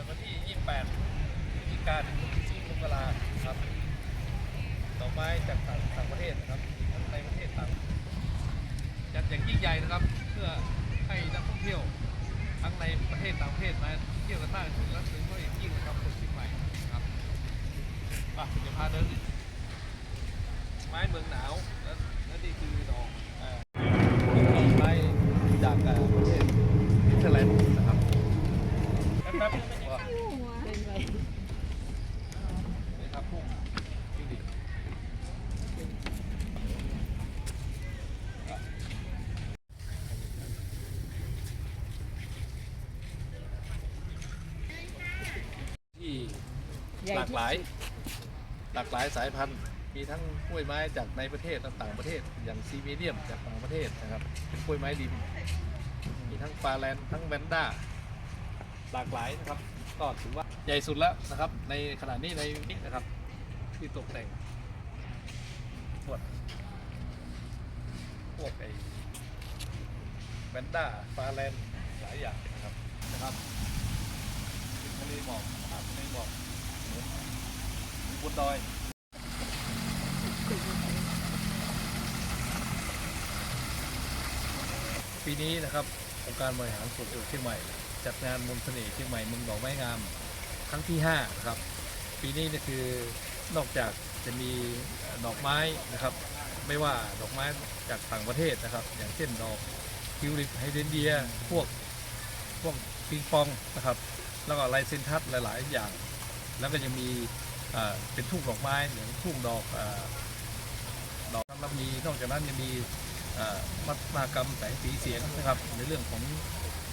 การมกราครับดอกไม้จากต่างต่างประเทศนะครับทั้งในประเทศต่างจัดอย่างยิ่งใหญ่นะครับ เพื่อให้นักท่องเที่ยวทั้งในประเทศต่างประเทศมาเที่ยวกันมากที่สุดและโดยเฉพาอย่างยิ่งนะครับคนเชียงใหม่ครับอะเดี๋ยวพาเดินไม้เมืองหนาวและและนี่คือดอกเอ่อดอกไม้จากเอ่อประเทศนิเทอร์แลนด์นะครับแป๊บๆว่า นี่ครับพวกยูนิตที่ หลากหลาย หลากหลายสายพันธุ์ มีทั้งกล้วยไม้จากในประเทศและต่างประเทศ อย่างซีเมเดียมจากต่างประเทศนะครับเป็นกล้วยไม้ดิน มีทั้งฟาแลนด์ทั้งแมนด้า หลากหลายนะครับ ก็ถือว่าใหญ่สุดแล้วนะครับ ในขณะนี้ในนี้นะครับ ที่ตกแต่งพวกพวกไอ้แบนด้าฟาแลนด์หลายอย่างนะครับนะครับทะเลหมอกภาพทะเลหมอก บนดอยปีนี้นะครับองค์การบริหารส่วนจังหวัดเชียงใหม่ จัดงานมนต์เสน่ห์เชียงใหม่เมืองดอกไม้งามครั้งที่5นะครับปีนี้เนี่คือนอกจากจะมีดอกไม้นะครับ ไม่ว่าดอกไม้จากต่างประเทศนะครับ อย่างเช่นดอกทิวลิปไฮเดรนเดียพวกพวกปิงปองนะครับ แล้วก็ลายเซนทัสหลาย ๆ อย่าง แล้วก็ยังมีเป็นทุ่งดอกไม้อย่างทุ่งดอกเอ่อดอกแล้วมีนอกจากนั้นยังมีมัตากรรมแสงสีเสียงนะครับ ในเรื่องของ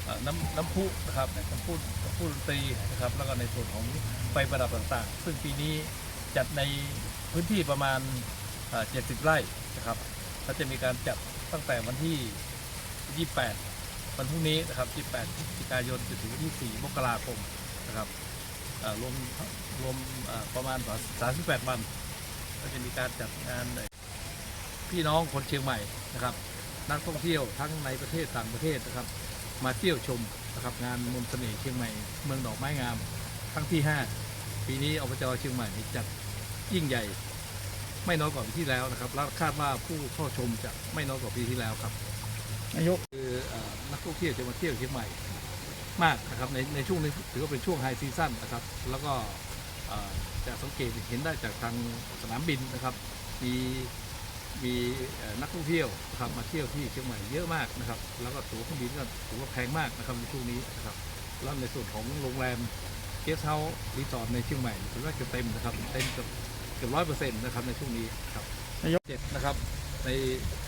อน้ำน้ำพุนะครับน้ำพุน้ำพุดนตรีนะครับ แล้วก็ในส่วนของไฟประดับต่างๆ ซึ่งปีนี้จัดในพื้นที่ประมาณเอ่อ70 ไร่นะครับและจะมีการจัดตั้งแต่วันที่ 28 วันพรุ่งนี้นะครับ 28พฤศจิกายนจนถึงวันที่ 4 มกราคมนะครับ รวมรวมเอ่อประมาณ 38 วัน ก็จะมีการจัดงานพี่น้องคนเชียงใหม่นะครับ นักท่องเที่ยวทั้งในประเทศต่างประเทศนะครับ มาเที่ยวชมนะครับงานมนต์เสน่ห์เชียงใหม่เมืองดอกไม้งาม ครั้งที่ 5 ปีนี้อบจเชียงใหม่จัดยิ่งใหญ่ ไม่น้อยกว่าปีที่แล้วนะครับและคาดว่าผู้เข้าชมจะไม่น้อยกว่าปีที่แล้วครับนายกคือเอ่อนักท่องเที่ยวจะมาเที่ยวเชียงใหม่ มากนะครับในในช่วงนี้ถือว่าเป็นช่วงไฮซีซั่นนะครับ แล้วก็เอ่อจะสังเกตเห็นได้จากทางสนามบินนะครับ มีมีเอ่อนักท่องเที่ยวนะครับมาเที่ยวที่เชียงใหม่เยอะมากนะครับ แล้วก็ตั๋วเครื่องบินก็ถือว่าแพงมากนะครับในช่วงนี้นะครับแล้วในส่วนของโรงแรมเกสเฮาส์รีสอร์ทในเชียงใหม่ถือว่าจะเต็มนะครับเต็มเกือบเกือบร้อยเปอร์เซ็นต์นะครับในช่วงนี้ครับนายกเจ็ดนะครับ ใน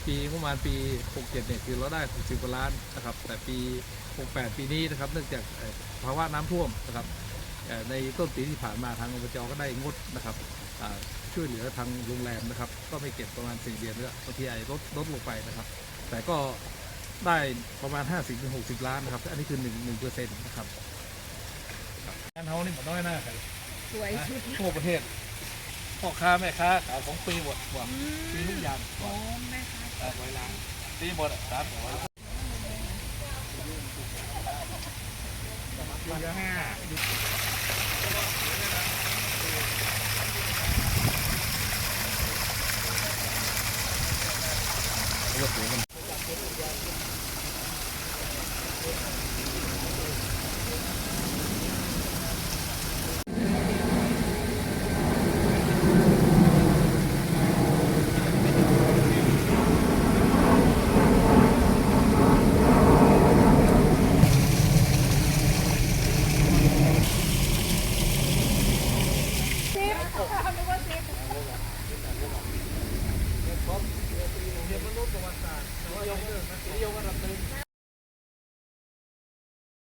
ปีงบประมาณปี 67 เนี่ยคือเราได้ 60กว่าล้านนะครับ แต่ปี 68 ปีนี้นะครับ เนื่องจากเอ่อภาวะน้ำท่วมนะครับเอ่อในต้นปีที่ผ่านมาทางอบจก็ได้งดนะครับอ่าช่วยเหลือทางโรงแรมนะครับ ก็ไม่เก็บประมาณ 4 เดือนแล้วบางทีไอ้ลดลดลงไปนะครับ แต่ก็ได้ประมาณ 50-60 ล้านนะครับ อันนี้คือ 1 1เปอร์เซ็นต์นะครับครับงานเฮานี่หมดน้อยหน้าใครสวยชุดทั่วประเทศ พ่อค้าแม่ค้าขายของปีหมดหมดปีทุกอย่างหมโอ้ดแม่ค้าสวยร้านปีหมดอะร้านหมดเยอะห้า